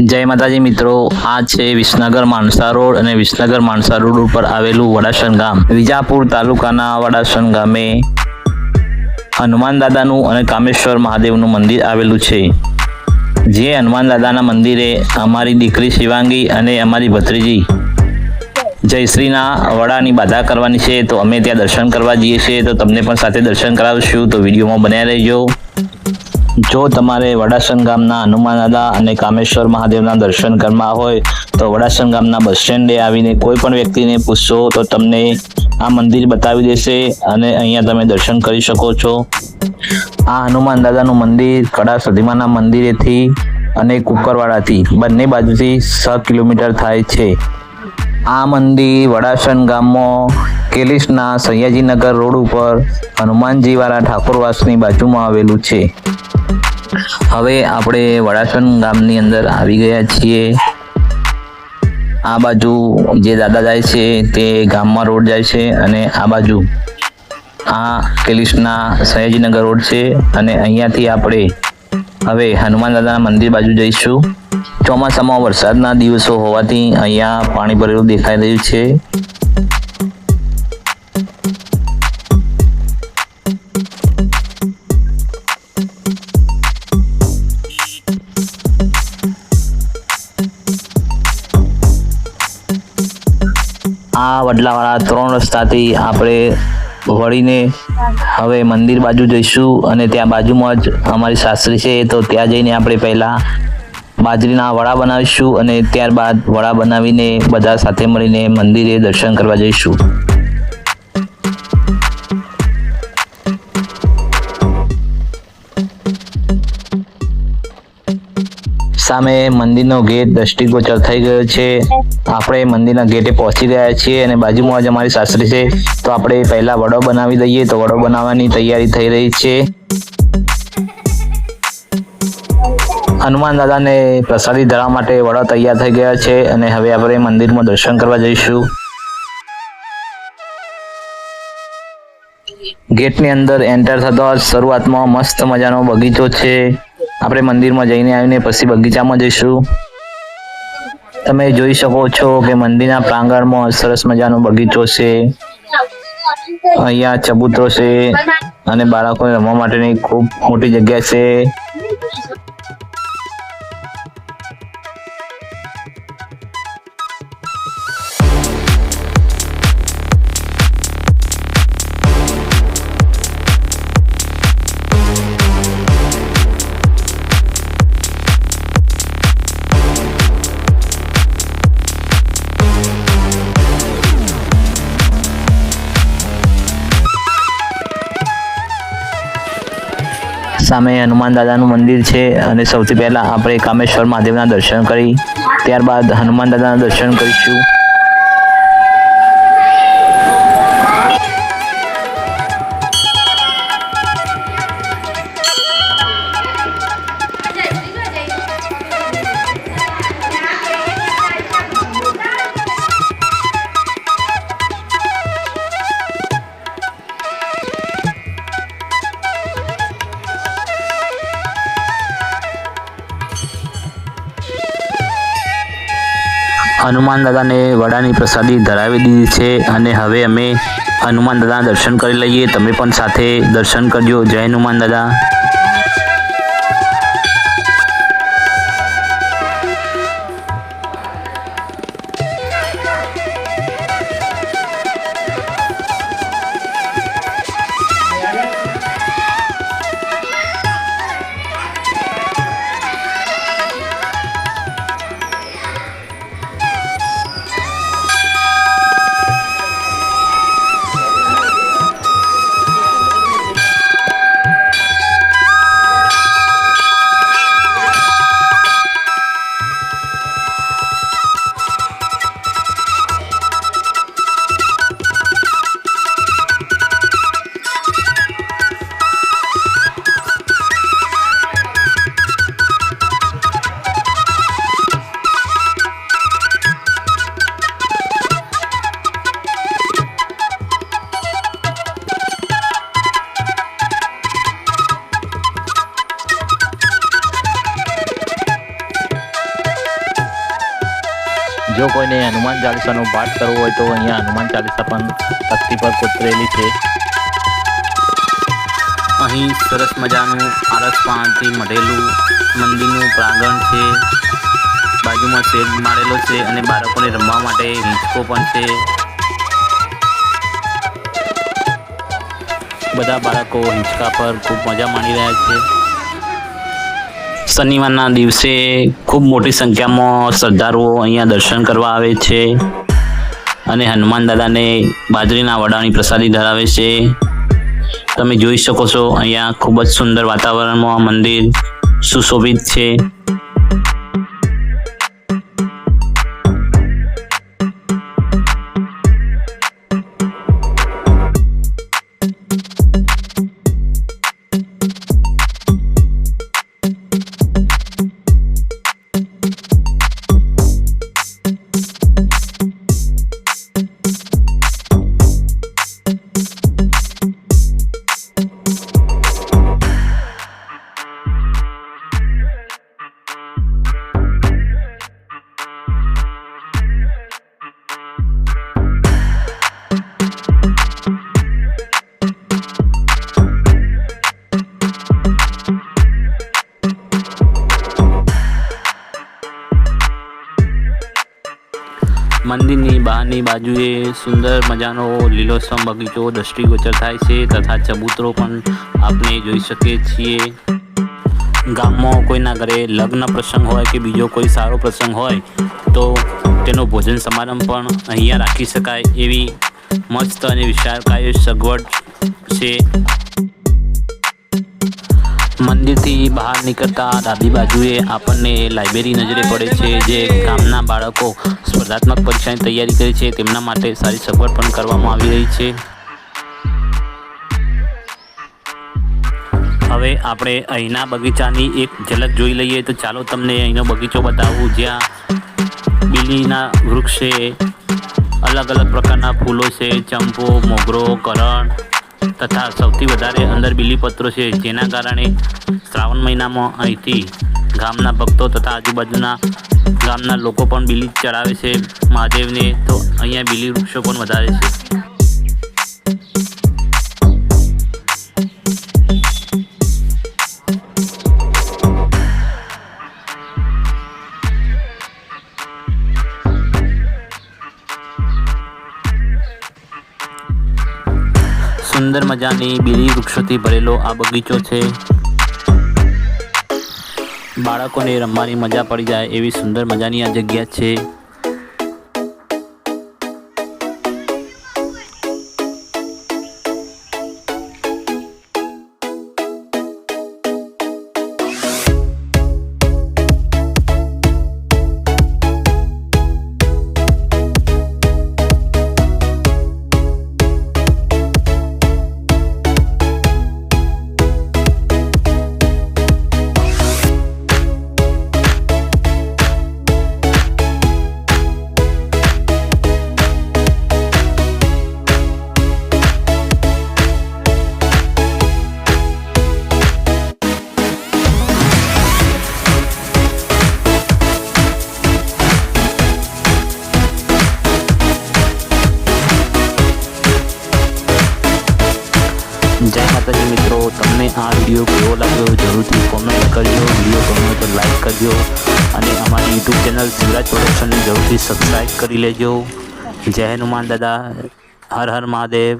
જય માતાજી મિત્રો, આ છે વિસનગર માણસા રોડ અને વિસનગર માણસા રોડ ઉપર આવેલું વડાસણ ગામ. વિજાપુર તાલુકાના વડાસણ ગામે હનુમાન દાદાનું અને કામેશ્વર મહાદેવનું મંદિર આવેલું છે. જે હનુમાન દાદાના મંદિરે અમારી દીકરી શિવાંગી અને અમારી ભત્રીજી જયશ્રીના વડાની બાધા કરવાની છે, તો અમે ત્યાં દર્શન કરવા જઈએ છીએ, તો તમને પણ સાથે દર્શન કરાવશું, તો વિડીયોમાં બન્યા રહેજો. જો તમારે વડાસણ ગામના હનુમાન દાદા અને કામેશ્વર મહાદેવના દર્શન કરવા હોય, તો વડાસણ ગામના બસ સ્ટેન્ડે આવીને કોઈ પણ વ્યક્તિને પૂછશો, તો તમને આ મંદિર બતાવી દેશે અને અહીંયા તમે દર્શન કરી શકો છો. આ હનુમાન દાદાનું મંદિર કડા સધીમાના મંદિરેથી અને કુકરવાડાથી બંને બાજુથી છ કિલોમીટર થાય છે. આ મંદિર વડાસણ ગામમાં કેલિસના સયાજીનગર રોડ ઉપર હનુમાનજીવાળા ઠાકોરવાસની બાજુમાં આવેલું છે. હવે આપણે વડાસણ ગામની અંદર આવી ગયા છીએ. આ બાજુ જે દાદા જાય છે તે ગામમાં રોડ જાય છે અને આ બાજુ આ કેલિસના સયાજીનગર રોડ છે અને અહીંયાથી આપણે હવે હનુમાન દાદાના મંદિર બાજુ જઈશું. ચોમાસામાં વરસાદના દિવસો હોવાથી અહીંયા પાણી ભરેલું દેખાઈ રહ્યું છે. આ વડલાવાળા ત્રણ રસ્તાથી આપણે વળીને હવે મંદિર બાજુ જઈશું અને ત્યાં બાજુમાં જ અમારી સાસરી છે, તો ત્યાં જઈને આપણે પહેલાં બાજરીના વડા બનાવીશું અને ત્યારબાદ વડા બનાવીને બધા સાથે મળીને મંદિરે દર્શન કરવા જઈશું. સામે મંદિરનો ગેટ દ્રષ્ટિગોચર થઈ ગયો છે. આપણે મંદિરના ગેટે પહોંચી ગયા છીએ અને બાજુમાં જ અમારી સાસરી છે. તો આપણે પહેલા વડો બનાવી દઈએ. તો વડો બનાવવાની તૈયારી થઈ રહી છે. હનુમાન દાદાને પ્રસાદી ધરાવવા માટે વડો તૈયાર થઈ ગયા છે અને હવે આપણે મંદિરમાં દર્શન કરવા જઈશું. ગેટની અંદર એન્ટર થતા શરૂઆતમાં મસ્ત મજાનો બગીચો છે. આપણે મંદિરમાં જઈને આવીને પછી બગીચામાં જઈશું. તમે જોઈ શકો છો કે મંદિરના પ્રાંગણમાં સરસ મજાનો બગીચો છે. અહીંયા ચબૂતરો છે અને બાળકોને રમવા માટેની ખૂબ મોટી જગ્યા છે. સામે હનુમાન દાદાનું મંદિર છે અને સૌથી પહેલાં આપણે કામેશ્વર મહાદેવના દર્શન કરી, ત્યારબાદ હનુમાન દાદાના દર્શન કરીશું. હનુમાન દાદાને વડાની પ્રસાદી ધરાવી દીધી છે અને હવે અમે હનુમાન દાદાના દર્શન કરી લઈએ. તમે પણ સાથે દર્શન કરજો. જય હનુમાન દાદા. જો કોઈને હનુમાન ચાલીસાનો પાઠ કરવો હોય તો અહીંયા હનુમાન ચાલીસા પણ તકતી પર કોતરેલી છે. અહીં સરસ મજાનું આરસ પાણથી મઢેલું મંદિરનું પ્રાંગણ છે. બાજુમાં શેડ મારેલો છે અને બાળકોને રમવા માટે હિંચકો પણ છે. બધા બાળકો હિંચકા પર ખૂબ મજા માણી રહ્યા છે. શનિવારના દિવસે ખૂબ મોટી સંખ્યામાં શ્રદ્ધાળુઓ અહીંયા દર્શન કરવા આવે છે. અને હનુમાન દાદાને બાજરીના વડાની પ્રસાદી ધરાવે છે. તમે જોઈ શકો છો, અહીંયા ખૂબ જ સુંદર વાતાવરણમાં મંદિર સુશોભિત છે. બાજુએ સુંદર મજાનો લીલોછમ બગીચો દ્રષ્ટિગોચર થાય છે તથા ચબૂતરો પણ આપણે જોઈ શકીએ છીએ. ગામમાં કોઈના ઘરે લગ્ન પ્રસંગ હોય કે બીજો કોઈ સારો પ્રસંગ હોય, તો તેનો ભોજન સમારંભ પણ અહીંયા રાખી શકાય એવી મસ્ત અને વિશાળકાય સગવડ છે. મંદિરથી બહાર નીકળતા ડાબી બાજુએ આપણને લાઇબ્રેરી નજરે પડે છે, જે ગામના બાળકો સ્પર્ધાત્મક પરીક્ષાની તૈયારી કરે છે. તેમના માટે સારી સગવડ પણ કરવામાં આવી રહી છે. હવે આપણે અહીંના બગીચાની એક ઝલક જોઈ લઈએ તો ચાલો તમને અહીંનો બગીચો બતાવું. જ્યાં બીલીના વૃક્ષ છે અલગ અલગ પ્રકારના ફૂલો છે, ચંપો, મોગરો, કરણ તથા સૌથી વધારે અંદર બીલીપત્રો છે, જેના કારણે શ્રાવણ મહિનામાં અહીંથી ગામના ભક્તો તથા આજુબાજુના ગામના લોકો પણ બીલી ચડાવે છે. મહાદેવને તો અહીંયા બીલી વૃક્ષો પણ વધારે છે. સુંદર મજાની બીલી વૃક્ષોથી ભરેલો આ બગીચો છે. બાળકોને રમવાની મજા પડી જાય એવી સુંદર મજાની આ જગ્યા છે. યુટ્યુબ ચેનલ શિવરાજ પ્રોડક્શનને જરૂરથી સબસ્ક્રાઈબ કરી લેજો. જય હનુમાન દાદા. હર હર મહાદેવ.